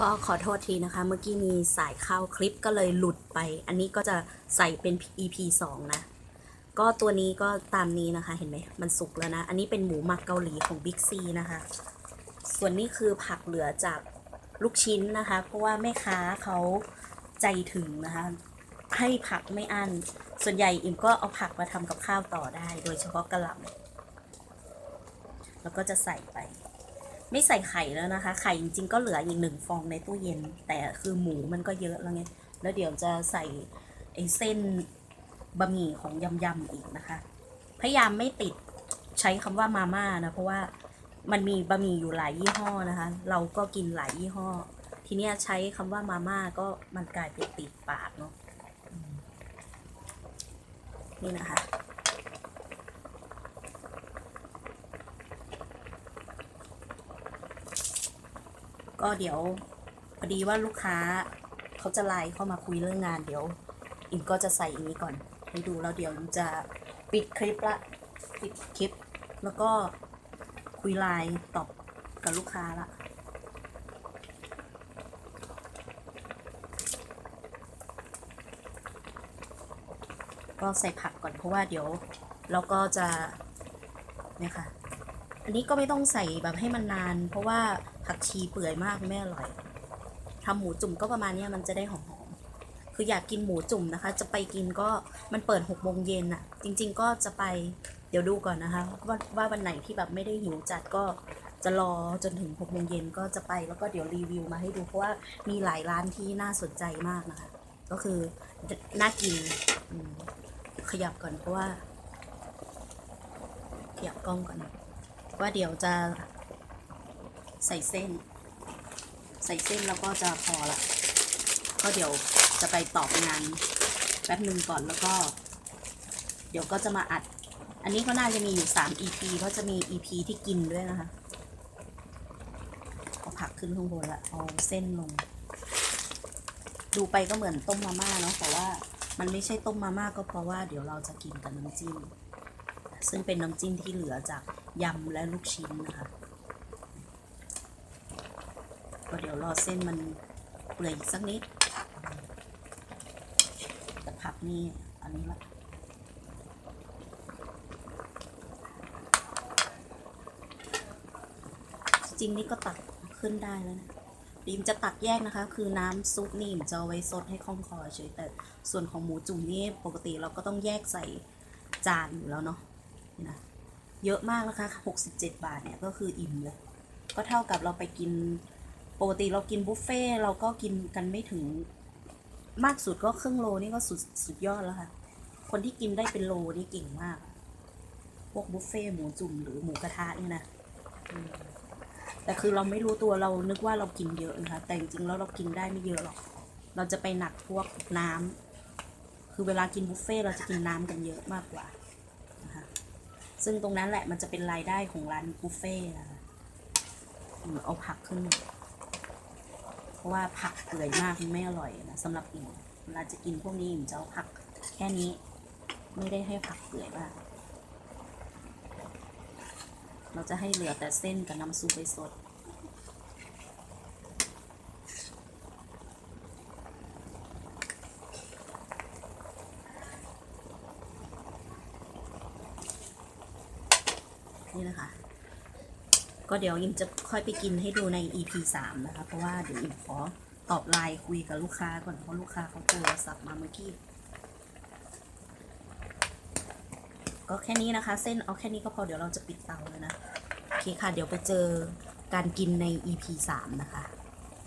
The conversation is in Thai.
ก็ขอโทษทีนะคะ เมื่อกี้มีสายเข้าคลิปก็เลยหลุดไป อันนี้ก็จะใส่เป็น EP 2 นะ ก็ตัวนี้ก็ตามนี้นะคะ เห็นไหมมันสุกแล้วนะ อันนี้เป็นหมูหมักเกาหลีของ Big C นะคะ ส่วนนี้คือผักเหลือจากลูกชิ้นนะคะ เพราะว่าแม่ค้าเขาใจถึงนะคะ ให้ผักไม่อั้น ส่วนใหญ่อิ่มก็เอาผักมาทำกับข้าวต่อได้ โดยเฉพาะกระหล่ำแล้วก็จะใส่ไป ไม่ใส่ไข่แล้วนะคะ ไข่จริงๆก็เหลืออีกหนึ่งฟองในตู้เย็น แต่คือหมูมันก็เยอะแล้วไง แล้วเดี๋ยวจะใส่ไอ้เส้นบะหมี่ของยำๆอีกนะคะ พยายามไม่ติดใช้คำว่ามาม่านะ เพราะว่ามันมีบะหมี่อยู่หลายยี่ห้อนะคะ เราก็กินหลายยี่ห้อ ทีเนี้ยใช้คำว่ามาม่าก็มันกลายเป็นติดปากเนาะนี่นะคะ ก็เดี๋ยวพอดีว่าลูกค้าเขาจะไลน์เข้ามาคุยเรื่องงานเดี๋ยว อิมก็จะใส่อันนี้ก่อน ให้ดูแล้วเดี๋ยวอิมจะปิดคลิปละปิดคลิป แล้วก็คุยไลน์ตอบกับลูกค้าละก็ใส่ผักก่อนเพราะว่าเดี๋ยวเราก็จะเนี่ยค่ะ อันนี้ก็ไม่ต้องใส่แบบให้มันนาน เพราะว่าผักชีเปื่อยมากไม่อร่อยทำหมูจุ่มก็ประมาณนี้มันจะได้หอมๆคืออยากกินหมูจุ่มนะคะ จะไปกินก็มันเปิดหกโมงเย็นอะจริง ๆ ก็จะไปเดี๋ยวดูก่อนนะคะว่าว่าวันไหนที่แบบไม่ได้หิวจัดก็จะรอจนถึงหกโมงเย็นก็จะไปแล้วก็เดี๋ยวรีวิวมาให้ดูเพราะว่ามีหลายร้านที่น่าสนใจมากนะคะ ก็คือน่ากินขยับก่อนเพราะว่าขยับกล้องก่อน ว่าเดี๋ยวจะใส่เส้น ใส่เส้นแล้วก็จะพอละก็เดี๋ยวจะไปตอบงานแป๊บหนึ่งก่อนแล้วก็ เดี๋ยวก็จะมาอัด อันนี้ก็น่าจะมีอยู่สาม EP เพราะจะมี EP ที่กินด้วยนะคะเอาผักขึ้นข้างบนละเอาเส้นลง ดูไปก็เหมือนต้มมาม่าเนาะแต่ว่ามันไม่ใช่ต้มมาม่าก็เพราะว่าเดี๋ยวเราจะกินกับน้ำจิ้ม ซึ่งเป็นน้ำจิ้มที่เหลือจากยำและลูกชิ้นนะคะก็เดี๋ยวรอเส้นมันเปื่อยสักนิด แต่ผักนี่อันนี้ละจริงนี่ก็ตักขึ้นได้แล้วนะดิมจะตักแยกนะคะ คือน้ำซุปนี่จะเอาไว้ซดให้คล่องคอเฉยแต่ส่วนของหมูจุ่มนี่ปกติเราก็ต้องแยกใส่จานอยู่แล้วเนาะ นะเยอะมากนะคะ 67 บาทเนี่ยก็คืออิ่มเลยก็เท่ากับเราไปกินปกติเรากินบุฟเฟ่เราก็กินกันไม่ถึงมากสุดก็ครึ่งโลนี่ก็สุดสุดยอดแล้วค่ะ คนที่กินได้เป็นโลนี่เก่งมาก พวกบุฟเฟ่หมูจุ่มหรือหมูกระทะนี่นะแต่คือเราไม่รู้ตัวเรานึกว่าเรากินเยอะนะคะแต่จริงๆแล้วเรากินได้ไม่เยอะหรอก เราจะไปหนักพวกน้ำคือเวลากินบุฟเฟ่เราจะกินน้ำกันเยอะมากกว่า ซึ่งตรงนั้นแหละมันจะเป็นรายได้ของร้านบุฟเฟ่ต์นะคะอืมเอาผักขึ้น เพราะว่าผักเกลื่อยมากไม่อร่อยนะสำหรับอิ่มเวลาจะกินพวกนี้อิ่มจะเอาผักแค่นี้ ไม่ได้ให้ผักเกลื่อยมาก เราจะให้เหลือแต่เส้นกับน้ำซุปไปสด นี่นะคะก็เดี๋ยวอิมจะค่อยไปกินให้ดูใน EP สามนะคะ เพราะว่าเดี๋ยวอิมขอตอบไลน์คุยกับลูกค้าก่อนเพราะลูกค้าเขาโทรศัพท์มาเมื่อกี้ ก็แค่นี้นะคะ เส้นเอาแค่นี้ก็พอเดี๋ยวเราจะปิดเตาแล้วนะ โอเคค่ะ เดี๋ยวไปเจอการกินใน EP สามนะคะ